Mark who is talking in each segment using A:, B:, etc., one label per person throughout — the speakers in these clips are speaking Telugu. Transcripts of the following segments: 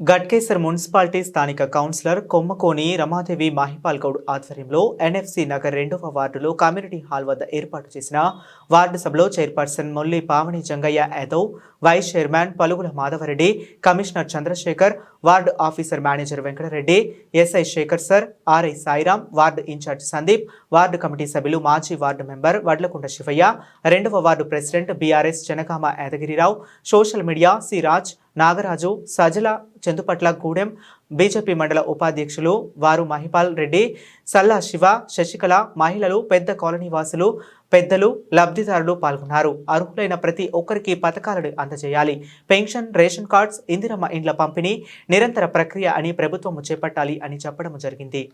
A: గట్కేసర్ మున్సిపాలిటీ స్థానిక కౌన్సిలర్ కొమ్మకోని రమాదేవి మహిపాల్ గౌడ్ ఆధ్వర్యంలో ఎన్ఎఫ్సి నగర్ రెండవ వార్డులో కమ్యూనిటీ హాల్ వద్ద ఏర్పాటు చేసిన వార్డు సభలో chairperson Molli Pavani Jangaiah Yadav vice chairman Palugula Madhavareddy commissioner Chandrasekhar ward officer manager Venkatareddy SI Shekar sir RI Sairam ward incharge Sandeep ward committee సభ్యులు మాజీ వార్డు మెంబర్ వడ్లకుంట శివయ్య రెండవ ward president BRS Jangaon Yadagirirao social media C Raj Nagaraju Sajala Chandupatla Gudem BJP మండల ఉపాధ్యక్షులు వారు మహిపాల్ రెడ్డి సల్లా శివ శశికళ మహిళలు పెద్ద కాలనీ వాసులు పెద్దలు లబ్ధిదారులు పాల్గొన్నారు. అర్హులైన ప్రతి ఒక్కరికి పథకాలను అందజేయాలి. పెన్షన్ రేషన్ కార్డ్స్ ఇందిరమ్మ ఇండ్ల పంపిణీ నిరంతర ప్రక్రియ అని ప్రభుత్వం చేపట్టాలి అని చెప్పడం జరిగింది.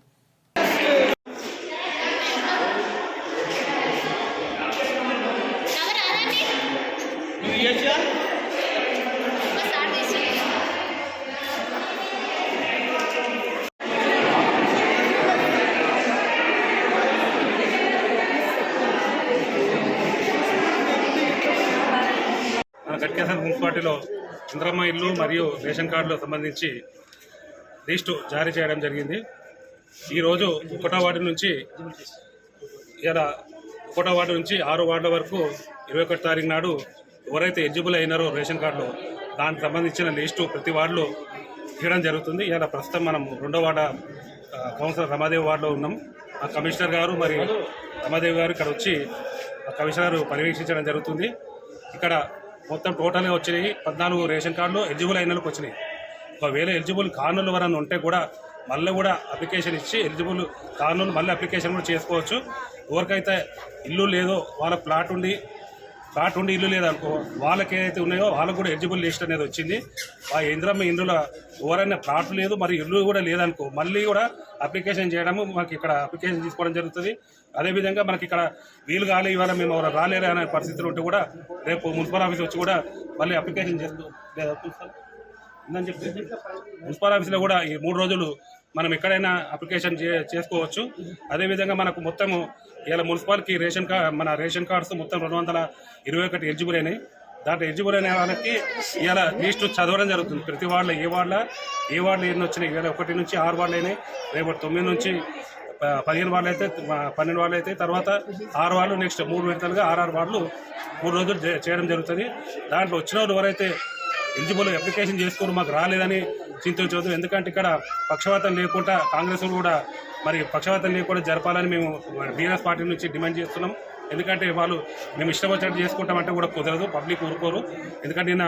B: గట్కేసన్ మున్సిపాలిటీలో చంద్రమ్మ ఇల్లు మరియు రేషన్ కార్డులకు సంబంధించి లిస్టు జారీ చేయడం జరిగింది. ఈరోజు ఒకటో వార్డు నుంచి ఇలా ఒకటో వార్డు నుంచి ఆరో వార్డుల వరకు ఇరవై ఒకటి తారీఖు నాడు ఎవరైతే ఎలిజిబుల్ అయినారో రేషన్ కార్డులో దానికి సంబంధించిన లిస్టు ప్రతి వార్డులో తీయడం జరుగుతుంది. ఇలా ప్రస్తుతం మనం రెండో వార్డ కౌన్సిలర్ రమాదేవి వార్డులో ఉన్నాం. ఆ కమిషనర్ గారు మరి రమాదేవి గారు ఇక్కడ వచ్చి ఆ కమిషనర్ పర్యవేక్షించడం జరుగుతుంది. ఇక్కడ మొత్తం టోటల్గా వచ్చినాయి. పద్నాలుగు రేషన్ కార్డులు ఎలిజిబుల్ అయిన వాళ్ళకి వచ్చినాయి. ఒకవేళ ఎలిజిబుల్ కానులు ఎవరైనా ఉంటే కూడా మళ్ళీ కూడా అప్లికేషన్ ఇచ్చి ఎలిజిబుల్ కానులు మళ్ళీ అప్లికేషన్ కూడా చేసుకోవచ్చు. ఎవరికైతే ఇల్లు లేదో వాళ్ళ ప్లాట్ ఉండి ప్లాట్ ఉండి ఇల్లు లేదనుకో వాళ్ళకి ఏదైతే ఉన్నాయో వాళ్ళకు కూడా ఎలిజిబుల్ లిస్ట్ అనేది వచ్చింది. ఆ ఇంద్రమ్మ ఇందులో ఎవరైనా ప్లాట్ లేదు మరి ఇల్లు కూడా లేదనుకో మళ్ళీ కూడా అప్లికేషన్ చేయడము మనకి ఇక్కడ అప్లికేషన్ తీసుకోవడం జరుగుతుంది. అదేవిధంగా మనకి ఇక్కడ వీలు కాలే ఇవాళ మేము ఎవరు రాలేరు అనే పరిస్థితులు ఉంటే కూడా రేపు మున్సిపల్ ఆఫీస్ వచ్చి కూడా మళ్ళీ అప్లికేషన్ చేస్తూ లేదా ప్రిన్సిపల్? చెప్పి మున్సిపల్ ఆఫీస్లో కూడా ఈ మూడు రోజులు మనం ఎక్కడైనా అప్లికేషన్ చే చేసుకోవచ్చు. అదేవిధంగా మనకు మొత్తము ఇలా మున్సిపాలిటీ రేషన్ కార్డ్ మన రేషన్ కార్డ్స్ మొత్తం రెండు వందల ఇరవై ఒకటి ఎలిజిబుల్ అయినాయి. దాంట్లో ఎలిజిబుల్ అయిన వాళ్ళకి ఇలా లిస్టు చదవడం జరుగుతుంది. ప్రతి వార్డులో ఏ వార్డులో ఏ వార్డులో ఎన్ని వచ్చినాయి? ఇవాళ ఒకటి నుంచి ఆరు వార్డులు అయినాయి. రేపు తొమ్మిది నుంచి ప- పదిహేను వాళ్ళు అయితే పన్నెండు వాళ్ళు అయితే తర్వాత ఆరు వాళ్ళు నెక్స్ట్ మూడు విడతలుగా ఆరు వార్డులు మూడు రోజులు చేయడం జరుగుతుంది. దాంట్లో వచ్చిన వాళ్ళు ఎవరైతే ఎలిజిబుల్ అప్లికేషన్ చేసుకుని మాకు రాలేదని చింతించవద్దు ఎందుకంటే ఇక్కడ పక్షవాతం లేకుండా కాంగ్రెస్ కూడా మరి పక్షవాతం లేకుండా జరపాలని మేము బీఆర్ఎస్ పార్టీ నుంచి డిమాండ్ చేస్తున్నాం. ఎందుకంటే వాళ్ళు మేము ఇష్టం వచ్చినట్టు చేసుకుంటామంటే కూడా కుదరదు పబ్లిక్ ఊరుకోరు. ఎందుకంటే నిన్న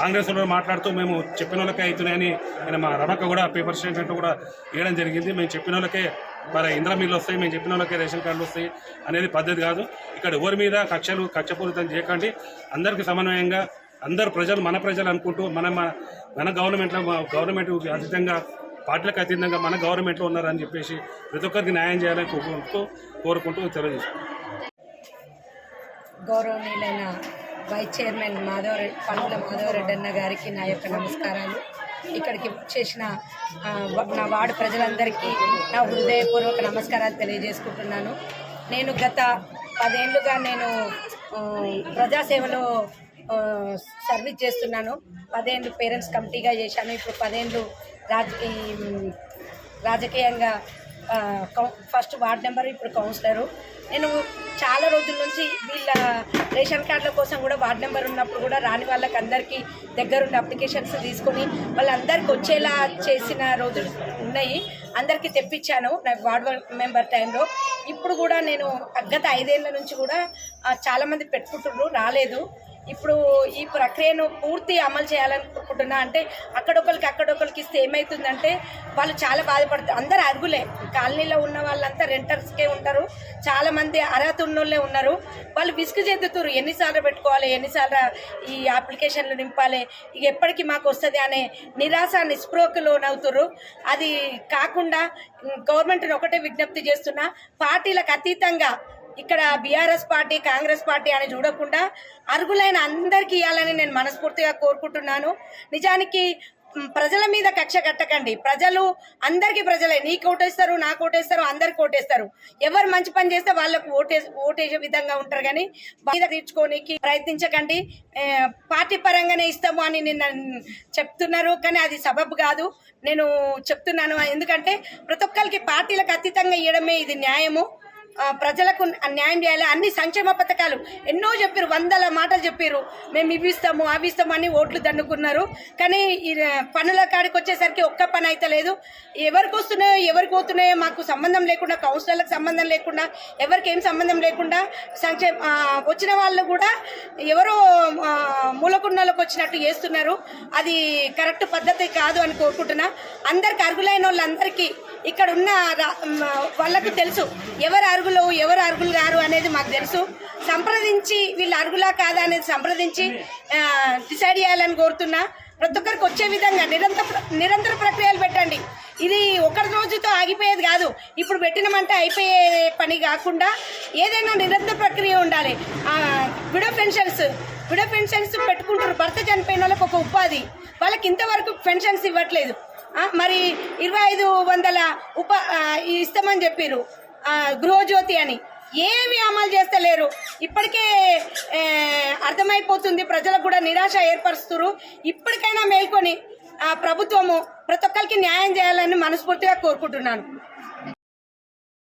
B: కాంగ్రెస్ వాళ్ళు మాట్లాడుతూ మేము చెప్పిన వాళ్ళకే అవుతున్నాయని నేను మా రమక్క కూడా పేపర్ స్టేట్మెంట్ కూడా ఇవ్వడం జరిగింది. మేము చెప్పిన వాళ్ళకే మరి ఇంద్ర మిల్లు వస్తాయి మేము చెప్పిన వాళ్ళకే రేషన్ కార్డులు వస్తాయి అనేది పద్ధతి కాదు. ఇక్కడ ఎవరి మీద కక్షలు కక్షపూరితం చేయకండి. అందరికీ సమన్వయంగా అందరు ప్రజలు మన ప్రజలు అనుకుంటూ మన మన- మన గవర్నమెంట్లో గవర్నమెంట్ అతీతంగా పార్టీలకు అతీతంగా మన గవర్నమెంట్లో ఉన్నారని చెప్పేసి ప్రతి ఒక్కరికి న్యాయం చేయాలని కోరుకుంటూ కోరుకుంటూ తెలియజేస్తాం
C: గౌరవనీయులైన వైస్ చైర్మన్ మాధవరెడ్డి పండ్ల మాధవరెడ్డి అన్న గారికి నా యొక్క నమస్కారాలు. ఇక్కడికి చేసిన నా వార్డు ప్రజలందరికీ నా హృదయపూర్వక నమస్కారాలు తెలియజేసుకుంటున్నాను. నేను గత పదేళ్ళుగా నేను ప్రజాసేవలో సర్వీస్ చేస్తున్నాను. పదేళ్ళు పేరెంట్స్ కమిటీగా చేశాను. ఇప్పుడు పదేళ్ళు రాజకీయ రాజకీయంగా ఫస్ట్ వార్డ్ నెంబర్ ఇప్పుడు కౌన్సిలరు. నేను చాలా రోజుల నుంచి వీళ్ళ రేషన్ కార్డుల కోసం కూడా వార్డ్ నెంబర్ ఉన్నప్పుడు కూడా రాని వాళ్ళకి అందరికీ దగ్గరున్న అప్లికేషన్స్ తీసుకొని వాళ్ళందరికీ వచ్చేలా చేసిన రోజులు ఉన్నాయి. అందరికీ తెప్పించాను నా వార్డ్ మెంబర్ టైంలో. ఇప్పుడు కూడా నేను గత ఐదేళ్ళ నుంచి కూడా చాలామంది పెట్టుకుంటున్నారు. రాలేదు. ఇప్పుడు ఈ ప్రక్రియను పూర్తి అమలు చేయాలనుకుంటున్నా అంటే అక్కడొకరికి అక్కడొకరికి ఇస్తే ఏమవుతుందంటే వాళ్ళు చాలా బాధపడతారు అందరు అరుగులే కాలనీలో ఉన్న వాళ్ళంతా రెంటర్స్కే ఉంటారు. చాలామంది అర్హత ఉన్నోళ్ళే ఉన్నారు. వాళ్ళు విసుగు చెందుతారు ఎన్నిసార్లు పెట్టుకోవాలి ఎన్నిసార్లు ఈ అప్లికేషన్లు నింపాలి ఇక ఎప్పటికీ మాకు వస్తుంది అనే నిరాశ నిస్పృహకు లోనవుతారు అది కాకుండా గవర్నమెంట్ని ఒకటే విజ్ఞప్తి చేస్తున్నా పార్టీలకు అతీతంగా ఇక్కడ బీఆర్ఎస్ పార్టీ కాంగ్రెస్ పార్టీ అని చూడకుండా అర్హులైన అందరికీ ఇవ్వాలని నేను మనస్ఫూర్తిగా కోరుకుంటున్నాను. నిజానికి ప్రజల మీద కక్ష కట్టకండి. ప్రజలు అందరికీ ప్రజలే. నీకు ఓటేస్తారు నాకు ఓటేస్తారు అందరికి ఓటేస్తారు. ఎవరు మంచి పని చేస్తే వాళ్ళకు ఓటే ఓటేసే విధంగా ఉంటారు కానీ మీద తీర్చుకోనికి ప్రయత్నించకండి. పార్టీ పరంగానే ఇస్తాము అని నిన్న చెప్తున్నారు కానీ అది సబబ్ కాదు. నేను చెప్తున్నాను ఎందుకంటే ప్రతి ఒక్కరికి పార్టీలకు అతీతంగా ఇవ్వడమే ఇది న్యాయము. ప్రజలకు న్యాయం చేయాలి. అన్ని సంక్షేమ పథకాలు. ఎన్నో చెప్పారు వందల మాటలు చెప్పారు మేము ఇవి ఇస్తాము అవి ఇస్తాము అని ఓట్లు దండుకున్నారు. కానీ ఈ పనుల కాడికి వచ్చేసరికి ఒక్క పని అయితే లేదు. ఎవరికి వస్తున్నాయో ఎవరికి పోతున్నాయో మాకు సంబంధం లేకుండా కౌన్సిలర్లకు సంబంధం లేకుండా ఎవరికి ఏం సంబంధం లేకుండా సంక్షేమ వచ్చిన వాళ్ళు కూడా ఎవరో మూలకున్నలకు వచ్చినట్టు చేస్తున్నారు. అది కరెక్ట్ పద్ధతి కాదు అని కోరుకుంటున్నా. అందరికి అర్హులైన వాళ్ళందరికీ ఇక్కడ ఉన్న రా- వాళ్ళకు తెలుసు. ఎవరు అరుగులు ఎవరు అరుగులు గారు అనేది మాకు తెలుసు. సంప్రదించి వీళ్ళు అరుగులా కాదా అనేది సంప్రదించి డిసైడ్ చేయాలని కోరుతున్నా. ప్రతి ఒక్కరికి వచ్చే విధంగా నిరంతర నిరంతర ప్రక్రియలు పెట్టండి. ఇది ఒకటి రోజుతో ఆగిపోయేది కాదు. ఇప్పుడు పెట్టినమంటే అయిపోయే పని కాకుండా ఏదైనా నిరంతర ప్రక్రియ ఉండాలి. Widow pensions. విడో పెన్షన్స్ పెట్టుకుంటారు భర్త చనిపోయిన వాళ్ళకి ఒక ఉపాధి. వాళ్ళకి ఇంతవరకు పెన్షన్స్ ఇవ్వట్లేదు. మరి ఇరవై ఐదు వందల ఉప ఇస్తామని చెప్పారు గృహజ్యోతి అని. ఏమి అమలు చేస్తలేరు. ఇప్పటికే అర్థమైపోతుంది. ప్రజలకు కూడా నిరాశ ఏర్పరుస్తున్నారు ఇప్పటికైనా మేల్కొని ఆ ప్రభుత్వము ప్రతి ఒక్కరికి న్యాయం చేయాలని మనస్ఫూర్తిగా కోరుకుంటున్నాను.